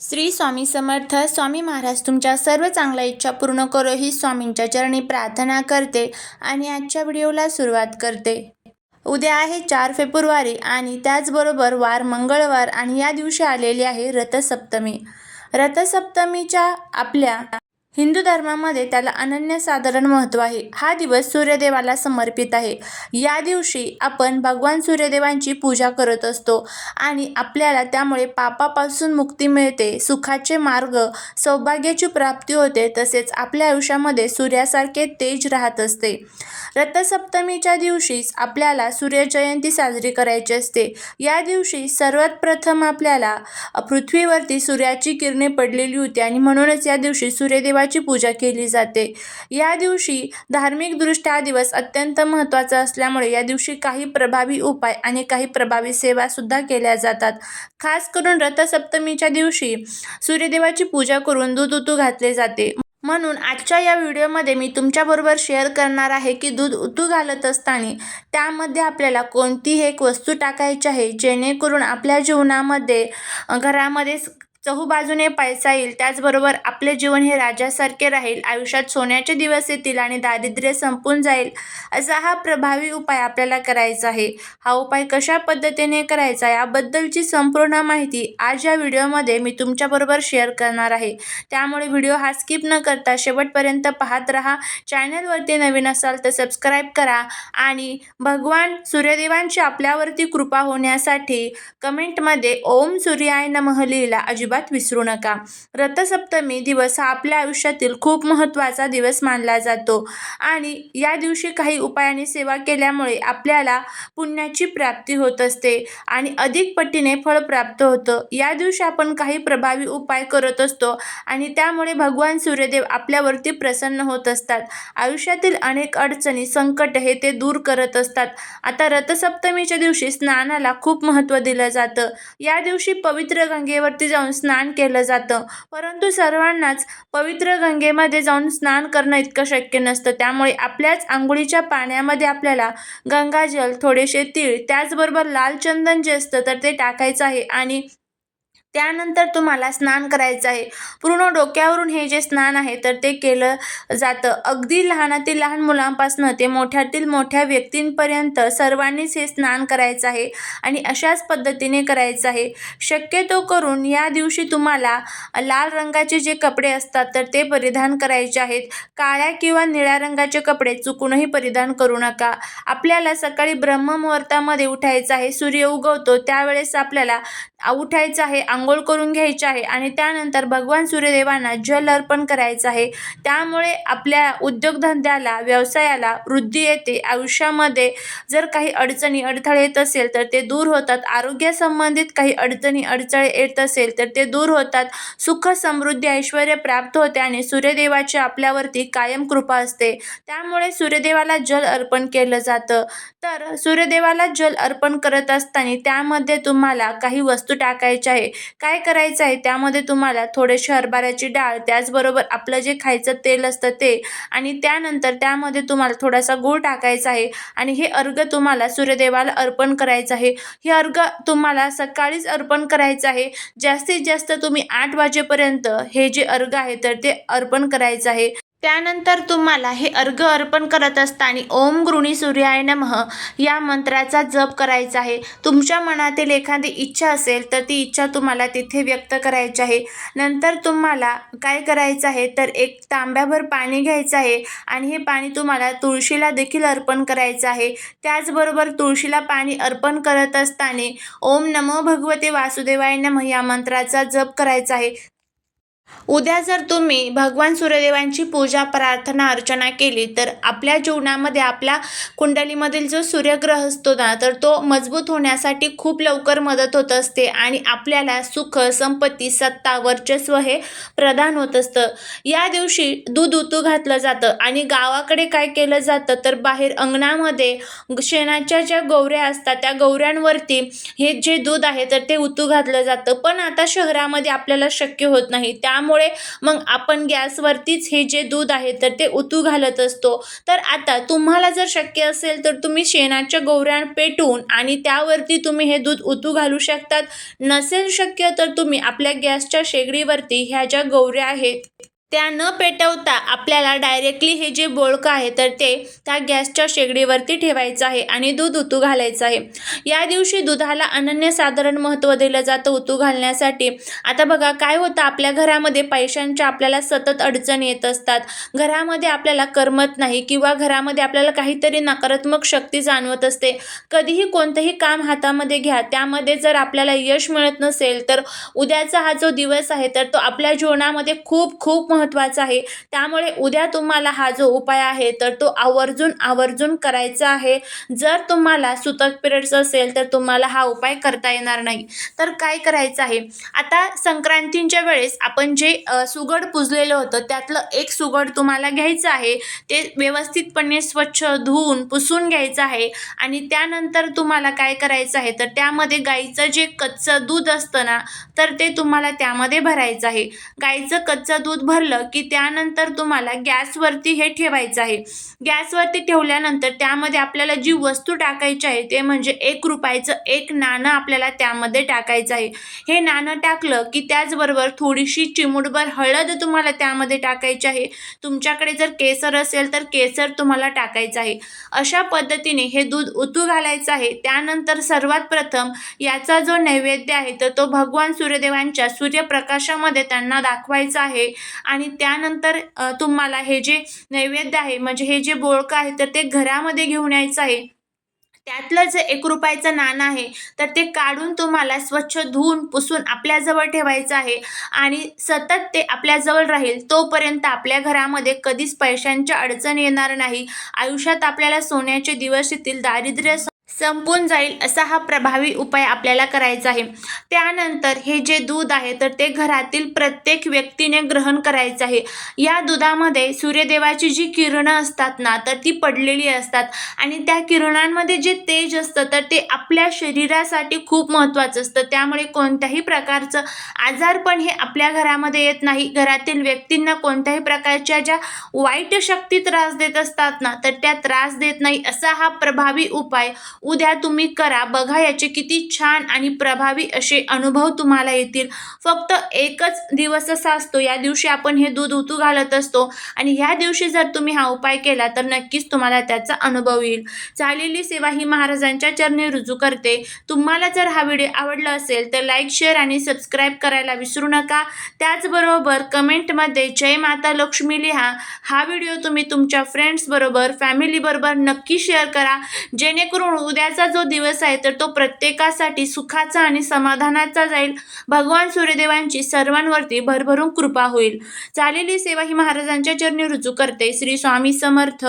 श्री स्वामी समर्थ स्वामी महाराज तुमच्या सर्व चांगल्या इच्छा पूर्ण करो ही स्वामींच्या चरणी प्रार्थना करते आणि आजच्या व्हिडिओला सुरुवात करते. उद्या आहे चार फेब्रुवारी आणि त्याचबरोबर वार मंगळवार आणि या दिवशी आलेली आहे रथसप्तमी. रथसप्तमीच्या आपल्या हिंदू धर्मामध्ये त्याला अनन्यसाधारण महत्त्व आहे. हा दिवस सूर्यदेवाला समर्पित आहे. या दिवशी आपण भगवान सूर्यदेवांची पूजा करत असतो आणि आपल्याला त्यामुळे पापापासून मुक्ती मिळते सुखाचे मार्ग सौभाग्याची प्राप्ती होते तसेच आपल्या आयुष्यामध्ये सूर्यासारखे तेज राहत असते. रथसप्तमीच्या दिवशीच आपल्याला सूर्यजयंती साजरी करायची असते. या दिवशी सर्वात प्रथम आपल्याला पृथ्वीवरती सूर्याची किरणे पडलेली होती आणि म्हणूनच या दिवशी सूर्यदेवाची पूजा केली जाते. या दिवशी धार्मिकदृष्ट्या हा दिवस अत्यंत महत्त्वाचा असल्यामुळे या दिवशी काही प्रभावी उपाय आणि काही प्रभावी सेवासुद्धा केल्या जातात. खास करून रथसप्तमीच्या दिवशी सूर्यदेवाची पूजा करून दूध उतू घातले जाते. म्हणून आजच्या या व्हिडिओमध्ये मी तुमच्याबरोबर शेअर करणार आहे की दूध उतू घालत असताना त्यामध्ये आपल्याला कोणतीही एक वस्तू टाकायची आहे जेणेकरून आपल्या जीवनामध्ये घरामध्ये चहूबाजूने पैसा येईल. त्याचबरोबर आपले जीवन हे राजासारखे राहील. आयुष्यात सोन्याचे दिवस येतील आणि दारिद्र्य संपून जाईल असा हा प्रभावी उपाय आपल्याला करायचा आहे. हा उपाय कशा पद्धतीने करायचा याबद्दलची संपूर्ण माहिती आज या व्हिडिओमध्ये मी तुमच्याबरोबर शेअर करणार आहे. त्यामुळे व्हिडिओ हा स्किप न करता शेवटपर्यंत पाहत राहा. चॅनलवरती नवीन असाल तर सबस्क्राईब करा आणि भगवान सूर्यदेवांची आपल्यावरती कृपा होण्यासाठी कमेंटमध्ये ओम सूर्याय नमह लिहिला. अजिबात विसरू नका. रथसप्तमी दिवस हा आपल्या आयुष्यातील खूप महत्त्वाचा दिवस मानला जातो. आणि या दिवशी काही उपायाने सेवा केल्यामुळे आपल्याला पुण्याची प्राप्ती होत असते आणि अधिक पटीने फळ प्राप्त होतं. या दिवशी आपण काही प्रभावी उपाय करत असतो आणि त्यामुळे भगवान सूर्यदेव आपल्यावरती प्रसन्न होत असतात. आयुष्यातील अनेक अडचणी संकट हे ते दूर करत असतात. आता रथसप्तमीच्या दिवशी स्नानाला खूप महत्त्व दिलं जातं. या दिवशी पवित्र गंगेवरती जाऊन स्नान केलं जातं. परंतु सर्वांनाच पवित्र गंगेमध्ये जाऊन स्नान करणं इतकं शक्य नसतं. त्यामुळे आपल्याच आंघोळीच्या पाण्यामध्ये आपल्याला गंगाजल थोडेसे तीळ त्याचबरोबर लाल चंदन जे असतं तर ते टाकायचं आहे. आणि त्यानंतर तुम्हाला स्नान करायचं आहे. पूर्ण डोक्यावरून हे जे स्नान आहे तर ते केलं जातं. अगदी लहानातील लहान मुलांपासून ते मोठ्यातील मोठ्या व्यक्तींपर्यंत सर्वांनीच हे स्नान करायचं आहे आणि अशाच पद्धतीने करायचं आहे. शक्यतो करून या दिवशी तुम्हाला लाल रंगाचे जे कपडे असतात तर ते परिधान करायचे आहेत. काळ्या किंवा निळ्या रंगाचे कपडे चुकूनही परिधान करू नका. आपल्याला सकाळी ब्रह्ममुहूर्तामध्ये उठायचं आहे सूर्य उगवतो त्यावेळेस आपल्याला उठायचं आहे आंघोळ करून घ्यायची आहे आणि त्यानंतर भगवान सूर्यदेवांना जल अर्पण करायचं आहे. त्यामुळे आपल्या उद्योगधंद्याला व्यवसायाला वृद्धी येते. आयुष्यामध्ये जर काही अडचणी अडथळे येत असेल तर ते दूर होतात. आरोग्यासंबंधित काही अडचणी अडचळे येत असेल तर ते दूर होतात. सुख समृद्धी ऐश्वर प्राप्त होते आणि सूर्यदेवाची आपल्यावरती कायम कृपा असते. त्यामुळे सूर्यदेवाला जल अर्पण केलं जातं. तर सूर्यदेवाला जल अर्पण करत असताना त्यामध्ये तुम्हाला काही वस्तू टाकायच्या आहे. काय करायचं आहे? त्यामध्ये तुम्हाला थोडेसे हरभऱ्याची डाळ त्याचबरोबर आपलं जे खायचं तेल असतं ते आणि त्यानंतर त्यामध्ये तुम्हाला थोडासा गूळ टाकायचा आहे आणि हे अर्घ तुम्हाला सूर्यदेवाला अर्पण करायचं आहे. हे अर्घ तुम्हाला सकाळीच अर्पण करायचं आहे. जास्तीत जास्त तुम्ही आठ वाजेपर्यंत हे जे अर्घ आहे तर ते अर्पण करायचं आहे. त्यानंतर तुम्हाला हे अर्घ अर्पण करत असताना ओम गृणी सूर्याय नमः या मंत्राचा जप करायचा आहे. तुमच्या मनातील एखादी इच्छा असेल तर ती इच्छा तुम्हाला तिथे व्यक्त करायची आहे. नंतर तुम्हाला काय करायचं आहे तर एक तांब्याभर पाणी घ्यायचं आहे आणि हे पाणी तुम्हाला तुळशीला देखील अर्पण करायचं आहे. त्याचबरोबर तुळशीला पाणी अर्पण करत असताना ओम नमो भगवते वासुदेवाय नमः या मंत्राचा जप करायचा आहे. उद्या जर तुम्ही भगवान सूर्यदेवांची पूजा प्रार्थना अर्चना केली तर आपल्या जीवनामध्ये आपल्या कुंडलीमधील जो सूर्यग्रह असतो ना तर तो मजबूत होण्यासाठी खूप लवकर मदत होत असते आणि आपल्याला सुख संपत्ती सत्ता वर्चस्व हे प्रदान होत असतं. या दिवशी दूध उतू घातलं जातं आणि गावाकडे काय केलं जातं तर बाहेर अंगणामध्ये शेणाच्या ज्या गौऱ्या असतात त्या गौऱ्यांवरती हे जे दूध आहे तर ते उतू घातलं जातं. पण आता शहरामध्ये आपल्याला शक्य होत नाही. त्या त्यामुळे मग आपण गॅसवरतीच हे जे दूध आहे तर ते उतू घालत असतो. तर आता तुम्हाला जर शक्य असेल तर तुम्ही शेणाच्या गोवऱ्या पेटवून आणि त्यावरती तुम्ही हे दूध उतू घालू शकतात. नसेल शक्य तर तुम्ही आपल्या गॅसच्या शेगडीवरती ह्या ज्या गोवऱ्या आहेत त्या न पेटवता आपल्याला डायरेक्टली हे जे बोळकं आहे तर ते त्या गॅसच्या शेगडीवरती ठेवायचं आहे आणि दूध उतू घालायचं आहे. या दिवशी दुधाला अनन्यसाधारण महत्त्व दिलं जातं उतू घालण्यासाठी. आता बघा काय होतं? आपल्या घरामध्ये पैशांच्या आपल्याला सतत अडचण येत असतात. घरामध्ये आपल्याला करमत नाही किंवा घरामध्ये आपल्याला काहीतरी नकारात्मक शक्ती जाणवत असते. कधीही कोणतंही काम हातामध्ये घ्या. त्यामध्ये जर आपल्याला यश मिळत नसेल तर उद्याचा हा जो दिवस आहे तर तो आपल्या जीवनामध्ये खूप खूप महत्त्वाचा आहे. त्यामुळे उद्या तुम्हाला हा जो उपाय आहे तर तो आवर्जून आवर्जून करायचा आहे. जर तुम्हाला सुतक पिरियड्स असेल तर तुम्हाला हा उपाय करता येणार नाही. तर काय करायचं आहे? आता संक्रांतींच्या वेळेस आपण जे सुगड पुजलेलं होतं त्यातलं एक सुगड तुम्हाला घ्यायचं आहे. ते व्यवस्थितपणे स्वच्छ धुवून पुसून घ्यायचं आहे. आणि त्यानंतर तुम्हाला काय करायचं आहे? तर त्यामध्ये गाईचं जे कच्चं दूध असतं ना तर ते तुम्हाला त्यामध्ये भरायचं आहे. गाईचं कच्चं दूध भरलं की त्यानंतर तुम्हाला गॅसवरती हे ठेवायचं आहे. गॅसवरती ठेवल्यानंतर त्यामध्ये आपल्याला जी वस्तू टाकायची आहे ते म्हणजे एक रुपयाचं एक नाणं आपल्याला त्यामध्ये टाकायचं आहे. हे नाणं टाकलं की त्याचबरोबर थोडीशी चिमूटभर हळद तुम्हाला त्यामध्ये टाकायची आहे. तुमच्याकडे जर केसर असेल तर केसर तुम्हाला टाकायचं आहे. अशा पद्धतीने हे दूध उतू घालायचं आहे. त्यानंतर सर्वात प्रथम याचा जो नैवेद्य आहे तर तो भगवान सूर्यदेवांच्या सूर्यप्रकाशामध्ये त्यांना दाखवायचा आहे. आणि आणि त्यानंतर तुम्हाला हे जे नैवेद्य आहे म्हणजे हे जे बोळकं आहे तर ते घरामध्ये घेऊन यायचं आहे. त्यातलं जे एक रुपयाचं नाणं आहे तर ते काढून तुम्हाला स्वच्छ धुवून पुसून आपल्याजवळ ठेवायचं आहे. आणि सतत ते आपल्याजवळ राहील तोपर्यंत आपल्या घरामध्ये कधीच पैशांची अडचण येणार नाही. आयुष्यात आपल्याला सोन्याचे दिवस येतील दारिद्र्य संपून जाईल असा हा प्रभावी उपाय आपल्याला करायचा आहे. त्यानंतर हे जे दूध आहे तर ते घरातील प्रत्येक व्यक्तीने ग्रहण करायचं आहे. या दुधामध्ये सूर्यदेवाची जी किरणं असतात ना तर ती पडलेली असतात. आणि त्या किरणांमध्ये जे तेज असतं तर ते आपल्या शरीरासाठी खूप महत्त्वाचं असतं. त्यामुळे कोणत्याही प्रकारचं आजारपण हे आपल्या घरामध्ये येत नाही. घरातील व्यक्तींना कोणत्याही प्रकारच्या ज्या वाईट शक्ती त्रास देत असतात ना तर त्या त्रास देत नाही. असा हा प्रभावी उपाय उद्या तुम्ही करा. बघा याचे किती छान आणि प्रभावी असे अनुभव तुम्हाला येतील. फक्त एकच दिवस असा असतो. या दिवशी आपण हे दूध उतू घालत असतो आणि ह्या दिवशी जर तुम्ही हा उपाय केला तर नक्कीच तुम्हाला त्याचा अनुभव येईल. झालेली सेवा ही महाराजांच्या चरणी रुजू करते. तुम्हाला जर हा व्हिडिओ आवडला असेल तर लाईक शेअर आणि सबस्क्राईब करायला विसरू नका. त्याचबरोबर कमेंटमध्ये जय माता लक्ष्मी लिहा. हा व्हिडिओ तुम्ही तुमच्या फ्रेंड्सबरोबर फॅमिलीबरोबर नक्की शेअर करा. जेणेकरून उद्याचा जो दिवस आहे तर तो प्रत्येकासाठी सुखाचा आणि समाधानाचा जाईल. भगवान सूर्यदेवांची सर्वांवरती भरभरून कृपा होईल. चालेली सेवा ही महाराजांच्या चरणी रुजू करते. श्री स्वामी समर्थ.